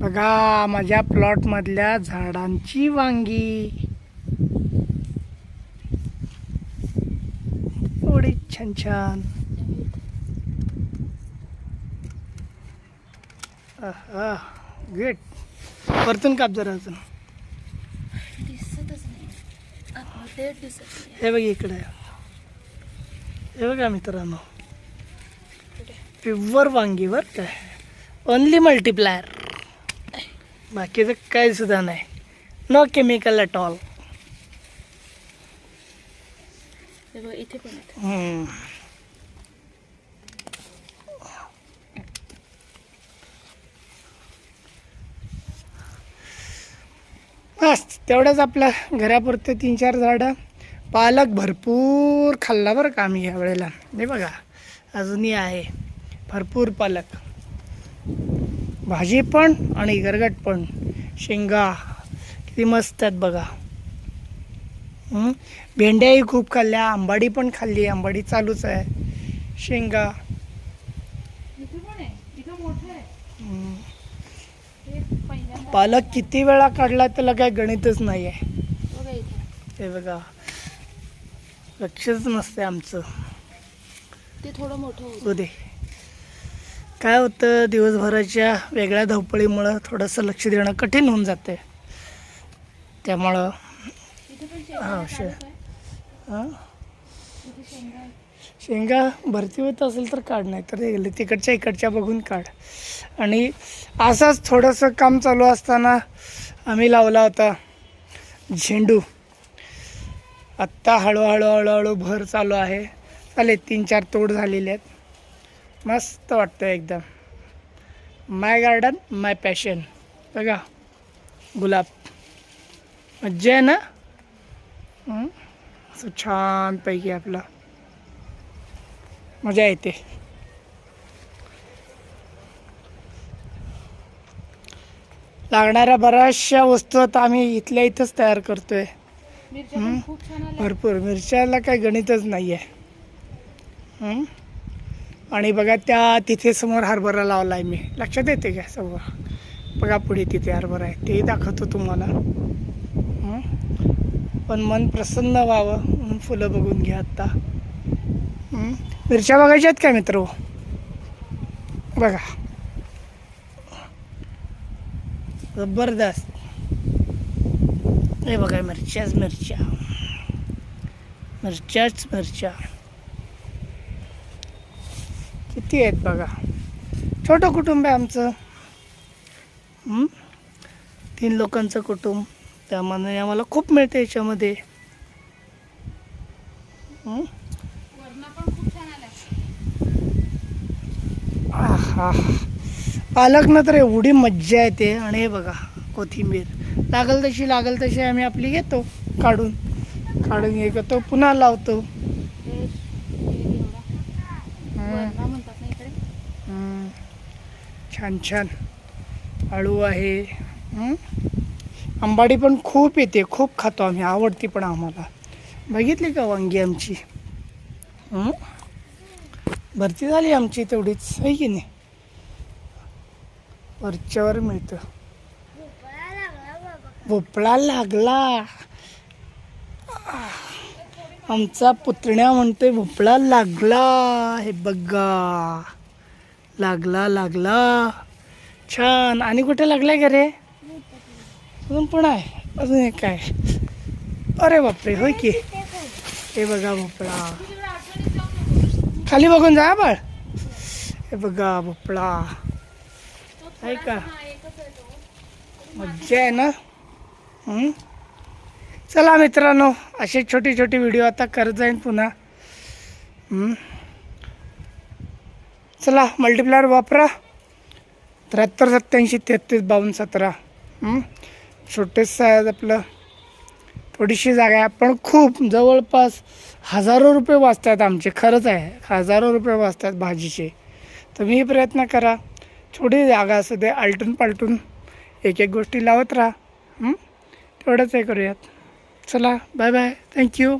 बघा माझ्या प्लॉटमधल्या झाडांची वांगी. एवढी छान छान. गुड परतून काप जरा अजून. हे बघ इकडे हे बघा मित्रांनो. प्युअर वांगीवर काय ओनली मल्टिप्लायर बाकीचं काही सुद्धा नाही. नो केमिकल ॲट ऑल इथे पण. बस तेवढंच आपल्या घरापुरते तीन चार झाडं. पालक भरपूर खाल्ला बरं का आम्ही यावेळेला हे बघा अजूनही आहे. भरपूर पालक. भाजी पण आणि गरगट पण. शेंगा किती मस्त आहेत बघा? भेंड्याही खूप खाल्ल्या आंबाडी पण खाल्ली आंबाडी चालूच आहे. शेंगा. पालक किती वेळा काढला त्याला काय गणितच नाही आहे हे बघा. लक्षच नसते आमचं. ते थोडं मोठं दे. काय होतं दिवसभराच्या वेगळ्या धावपळीमुळं थोडंसं लक्ष देणं कठीण होऊन जाते. त्यामुळं हां हा, शे- हां. शेंगा शेंगा भरती होत असेल तर काढ नाही तर तिकडच्या इकडच्या बघून काढ. आणि असंच थोडंसं काम चालू असताना आम्ही लावला होता झेंडू. आत्ता हळूहळू हळूहळू भर चालू आहे. चालेल तीन चार तोड झालेले आहेत. मस्त वाटतं एकदम. माय गार्डन माय पॅशन बघा गुलाब. मज्जा आहे ना? असं छानपैकी आपलं. मजा येते. लागणाऱ्या बऱ्याचशा वस्तू आता आम्ही इथल्या इथंच तयार करतोय. भरपूर. मिरच्याला काही गणितच नाही आहे? आणि बघा त्या तिथे समोर हरभरा लावला आहे मी. लक्षात येते का समोर बघा पुढे तिथे हरभरा आहे. तेही दाखवतो तुम्हाला. पण मन प्रसन्न व्हावं म्हणून फुलं बघून घ्या आत्ता. मिरच्या बघायच्या आहेत का मित्र? बघा. जबरदस्त. हे बघा मिरच्याच मिरच्या. मिरच्याच मिरच्या. किती आहेत बघा. छोटं कुटुंब आहे आमचं? तीन लोकांचं कुटुंब. त्यामुळे आम्हाला खूप मिळते याच्यामध्ये. हं? पालकनं तर एवढी मज्जा येते आणि हे बघा कोथिंबीर. लागल तशी लागल तशी आम्ही आपली घेतो काढून. काढून हे करतो पुन्हा लावतो हे हे एवढा हं. वरणा म्हणतात ना इकडे हं. छान छान. आळू आहे. आंबाडी पण खूप येते. खूप खातो आम्ही. आवडती पण आम्हाला. बघितली का वांगी आमची? भरती झाली आमची तेवढीच. आहे की नाही? वरच्यावर मिळतं. भोपळा लागला. आमचा पुतण्या म्हणतोय भोपळा लागला. हे बघा. लागला लागला. छान. आणि कुठे लागलाय का रे? अजून पण आहे. अजून एक काय अरे बापरे होय की? हे बघा भोपळा. खाली बघून जा बाळ. हे बघा भोपळा. आहे का? मज्जा आहे ना? चला मित्रांनो असे छोटे छोटे व्हिडिओ आता करत जाईन पुन्हा. चला मल्टिप्लायर वापरा. त्र्याहत्तर सत्त्याऐंशी तेहतीस बावन्न सतरा. छोटेसं आहे आपलं. थोडीशी जागा आहे. पण खूप जवळपास हजारो रुपये वाचतात आमचे. खरंच आहे. हजारो रुपये वाचतात भाजीचे. तुम्ही प्रयत्न करा. थोडी जागा असू दे आलटून पालटून एक एक गोष्टी लावत राहा. तेवढंच हे करूयात. चला बाय बाय थँक्यू